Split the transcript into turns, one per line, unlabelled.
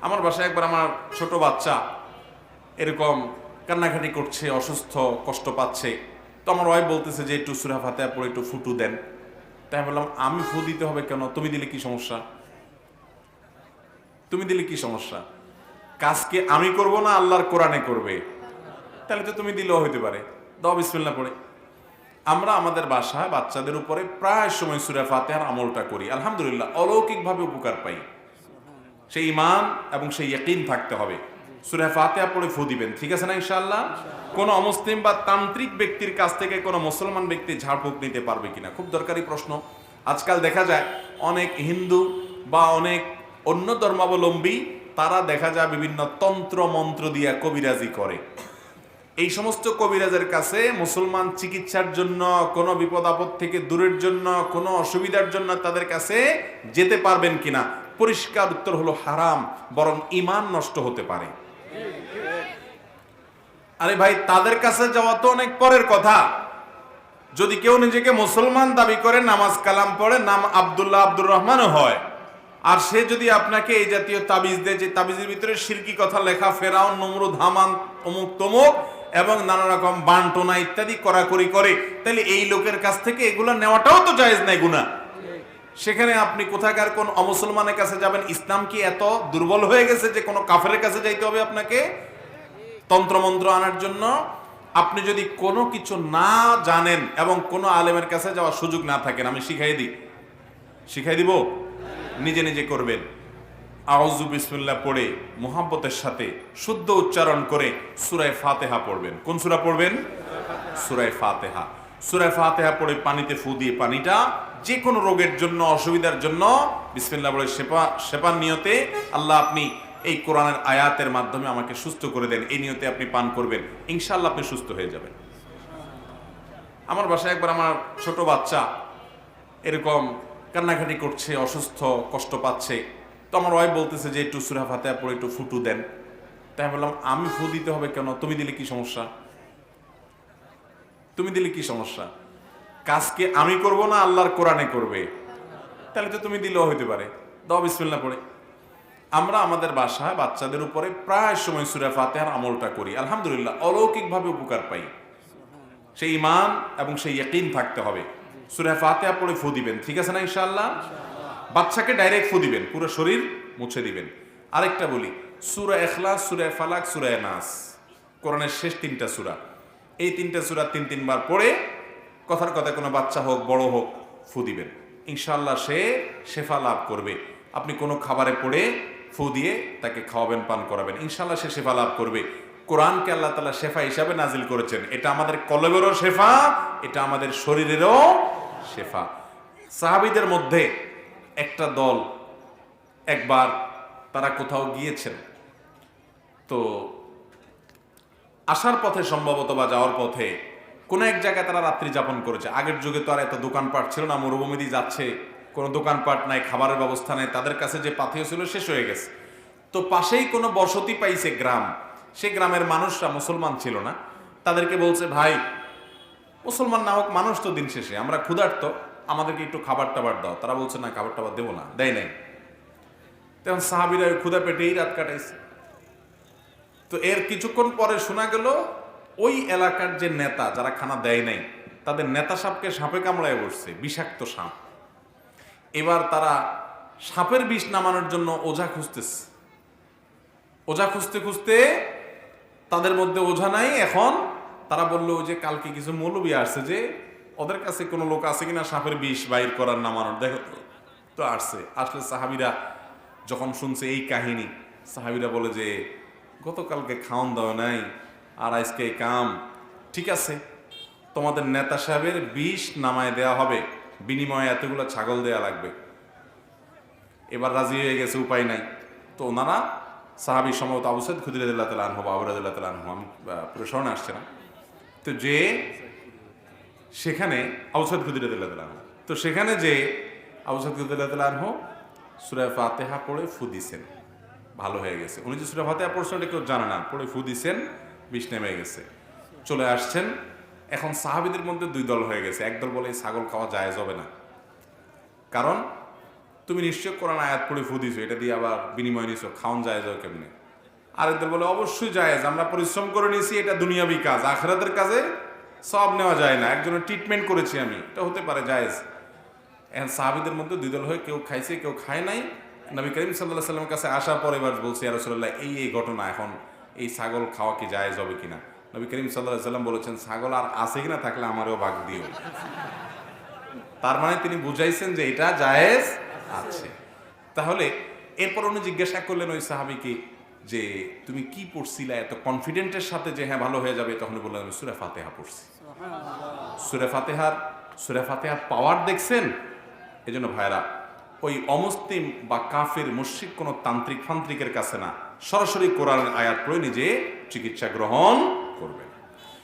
আমার বাসায় একবার আমার ছোট বাচ্চা এরকম কান্নাকাটি করছে, অসুস্থ, কষ্ট পাচ্ছে। তো আমার ওয়াইফ বলতেছে যে, একটু সুরা ফাতেহা পরে একটু ফুটু দেন। তাই বললাম, আমি ফু দিতে হবে কেন? তুমি দিলে কি সমস্যা? তুমি দিলে কি সমস্যা? কাজকে আমি করব না আল্লাহর কোরআনে করবে? তাহলে তো তুমি দিলেও হইতে পারে। দাও বিসমিল্লা পড়ে। আমরা আমাদের বাসায় বাচ্চাদের উপরে প্রায় সময় সুরা ফাতেহার আমলটা করি। আলহামদুলিল্লাহ, অলৌকিকভাবে উপকার পাই। সেই ইমান এবং সেই ইয়কিন থাকতে হবে। সুরা ফাতেহা পড়ে ফু দিবেন, ঠিক আছে না ইনশাল্লাহ কোন অমুসলিম বা তান্ত্রিক ব্যক্তির কাছ থেকে কোনো মুসলমান ব্যক্তি ঝাড়ফুঁক নিতে পারবে কিনা? খুব দরকারি প্রশ্ন। আজকাল দেখা যায় অনেক হিন্দু বা অনেক অন্য ধর্মাবলম্বী, তারা দেখা যায় বিভিন্ন তন্ত্র মন্ত্র দিয়া কবিরাজি করে। এই সমস্ত কবিরাজের কাছে মুসলমান চিকিৎসার জন্য, কোনো বিপদ আপদ থেকে দূরের জন্য, কোনো অসুবিধার জন্য তাদের কাছে যেতে পারবেন কিনা? পরিষ্কার উত্তর হলো হারাম, বরং ইমান নষ্ট হতে পারে। আরে ভাই, তাদের কাছে যাওয়া তো অনেক পরের কথা। যদি কেউ নিজেকে মুসলমান দাবি করে, নামাজ কালাম পড়ে, নাম আব্দুল্লাহ আব্দুর রহমানও হয়। আর সে যদি আপনাকে এই জাতীয় তাবিজ দেয়, যে তাবিজের ভিতরে শিরকি কথা লেখা ফেরাও নমরুদ, হামান, অমুক, তমুক, এবং নানা রকম বান্টনা ইত্যাদি করাকরি করে, তাহলে এই লোকের কাছ থেকে এগুলো নেওয়াটাও তো জায়েজ নাই গুণা সেখানে আপনি কোথাকার কোন অমুসলমানের কাছে যাবেন? ইসলাম কি এত দুর্বল হয়ে গেছে যে কোনো কাফের কাছে যাইতে হবে আপনাকে? তন্ত্রমন্ত্র আনার জন্য আপনি যদি কোনো কিছু না জানেন এবং কোনো আলেমের কাছে যাওয়ার সুযোগ না থাকেন, আমি শিখাই দিই। শিখাই দিব? নিজে নিজে করবেন। আউজু বিসমিল্লাহ পড়ে, মোহাব্বতের সাথে শুদ্ধ উচ্চারণ করে সুরায় ফাতেহা পড়বেন। কোন সুরা পড়বেন? সুরায় ফাতেহা। সুরায় ফাতেহা পড়ে পানিতে ফু দিয়ে পানিটা যে কোনো রোগের জন্য, অসুবিধার জন্য, বিসমিল্লাহ বলে সেপার নিয়তে আল্লাহ আপনি এই কোরআনের আয়াতের মাধ্যমে আমাকে সুস্থ করে দেন। এই নিয়তে আপনি পান করবেন। ইনশাল্লাহ আপনি সুস্থ হয়ে যাবেন। আমার বাসায় একবার আমার ছোট বাচ্চা এরকম কান্নাকাটি করছে, অসুস্থ, কষ্ট পাচ্ছে। তো আমার ওয়াইফ বলতেছে যে, একটু সুরা ফাতেহা পড়ে একটু ফুটু দেন। তাই বললাম, আমি ফু দিতে হবে কেন? তুমি দিলে কি সমস্যা? তুমি দিলে কি সমস্যা? কাজকে আমি করব না, আল্লাহর কোরআনে করবে। তাহলে তো তুমি দিলেও হইতে পারে। দাও বিসমিল্লা পড়ে। আমরা আমাদের বাসায় বাচ্চাদের উপরে প্রায় সময় সুরা ফাতেহার আমলটা করি। আলহামদুলিল্লাহ, অলৌকিকভাবে উপকার পাই। সেই ইমান এবং সেই ইয়কিন থাকতে হবে। সুরা ফাতেহা পড়ে ফু দিবেন, ঠিক আছে না ইনশাআল্লাহ? বাচ্চাকে ডাইরেক্ট ফু দিবেন, পুরো শরীর মুছে দিবেন। আরেকটা বলি, সুরা এখলাস সুরা ফালাক, সুরা নাস। কোরআনের শেষ তিনটা সুরা। এই তিনটা সুরা তিন তিনবার পড়ে কথার কথা কোনো বাচ্চা হোক, বড় হোক, ফু দিবেন। ইনশাল্লাহ সে শেফা লাভ করবে। আপনি কোনো খাবারে পড়ে ফু দিয়ে তাকে খাওয়াবেন, পান করাবেন। ইনশাল্লাহ সে শেফা লাভ করবে। কোরআনকে আল্লাহ তালা শেফা হিসাবে নাজিল করেছেন। এটা আমাদের কলবেরও শেফা, এটা আমাদের শরীরেরও শেফা। সাহাবিদের মধ্যে একটা দল একবার তারা কোথাও গিয়েছেন। তো আসার পথে, সম্ভবত বা যাওয়ার পথে কোনো এক জায়গায় তারা রাত্রি যাপন করেছে। আগের যুগে তো আর এত দোকানপাট ছিল না মরুভূমি দিয়ে যাচ্ছে। কোনো দোকানপাট নাই, খাবারের ব্যবস্থা নাই, তাদের কাছে যে পাথেয় ছিল শেষ হয়ে গেছে। তো পাশেই কোনো বসতি পাইছে গ্রাম। সে গ্রামের মানুষরা মুসলমান ছিল না। তাদেরকে বলছে, ভাই, মুসলমান না হোক, মানুষ তো দিন শেষে। আমরা ক্ষুধার্ত, আমাদেরকে একটু খাবার টাবার দাও। তারা বলছে, না খাবার টাবার দেবো না, দেয় নাই। তেমন সাহাবিরা ক্ষুধা পেটেই রাত কাটাইছে। তো এর কিছুক্ষণ পরে শোনা গেল ওই এলাকার যে নেতা যারা খানা দেয় নাই, তাদের নেতা সাপকে সাপে কামড়ায় বসছে, বিষাক্ত সাপ। এবার তারা সাপের বিষ নামানোর জন্য ওঝা খুঁজতেছে। ওঝা খুঁজতে খুঁজতে তাদের মধ্যে ওঝা নাই, এখন তারা বলল যে কালকে কিছু মৌলবী আসছে যে, ওদের কাছে কোনো লোক আছে কিনা সাপের বিষ বাইর করার নামানোর? দেখো তো। আসছে। আসলে সাহাবিরা যখন শুনছে এই কাহিনী, সাহাবিরা বলে যে, গতকালকে খাওয়ান দাওয়া নাই আর আজকে এই কাম। ঠিক আছে তোমাদের নেতা সাহেবের বিষ নামায় দেওয়া হবে বিনিময়ে এতগুলো ছাগল দেয়া লাগবে। এবার রাজি হয়ে গেছে উপায় নাই। তো ওনারা সাহাবি সম্ভবত আবুসাদ খুদিরাদিল্লাহ তালা আনহব আবরাদিল্লাহ তালা আনহব আমি আহ, পুরো স্মরণে আসছে না। তো যে সেখানে আবুসাদ খুদিরাদিল্লাহ তালা আনহব তো সেখানে যে আবুসাদ খুদিরাদিল্লাহ তালা আনহব সুরায় ফাতেহা পড়ে ফু দিছেন। ভালো হয়ে গেছে। উনি যে সুরা ফাতেহা পড়ছেন এটা কেউ জানে না পড়ে ফু দিছেন। বিষ নেমে গেছে। চলে আসছেন। এখন সাহাবিদের মধ্যে দুই দল হয়ে গেছে। একদল বলে ছাগল খাওয়া জায়েজ হবে না। কারণ, তুমি নিশ্চয় কোরআন আয়াত পড়ে ফু দিছো। এটা দিয়ে আবার বিনিময় নিছো। খাওয়ান যায় যাও কেমনে? আরেকদের বলে, অবশ্যই জায়েজ। আমরা পরিশ্রম করে নিয়েছি, এটা দুনিয়াবি কাজ। আখরাতের কাজে সব নেওয়া যায় না। একজনের ট্রিটমেন্ট করেছি আমি। এটা হতে পারে জায়েজ। এখন সাহাবিদের মধ্যে দুই দল হয়ে কেউ খাইছে, কেউ খায় নাই। নবী করিম সাল্লাহ সাল্লামের কাছে আসার পর এবার বলছি রসল্লাহ এই এই ঘটনা এখন এই ছাগল খাওয়া কি জায়েজ হবে কিনা? নবী করিম সাল্লাহ সাল্লাম বলেছেন ছাগল আর আছে কিনা থাকলে আমারও ভাগ দিও। তার মানে তিনি বুঝাইছেন যে এটা জায়েজ আছে। তাহলে এরপর উনি জিজ্ঞাসা করলেন ওই সাহাবিকে যে তুমি কি পড়ছিলা এত কনফিডেন্টের সাথে যে হ্যাঁ ভালো হয়ে যাবে? তখন বললাম আমি সুরে ফাতেহা পড়ছি। সুরে ফাতেহার সুরে ফাতেহার পাওয়ার দেখছেন? এই জন্য ভাইরা ওই অমুসলিম বা কাফের মুশরিক কোনো তান্ত্রিক ফান্ত্রিকের কাছে না। সরাসরি কোরআন আয়াত পড়ে নিজে চিকিৎসা গ্রহণ করবে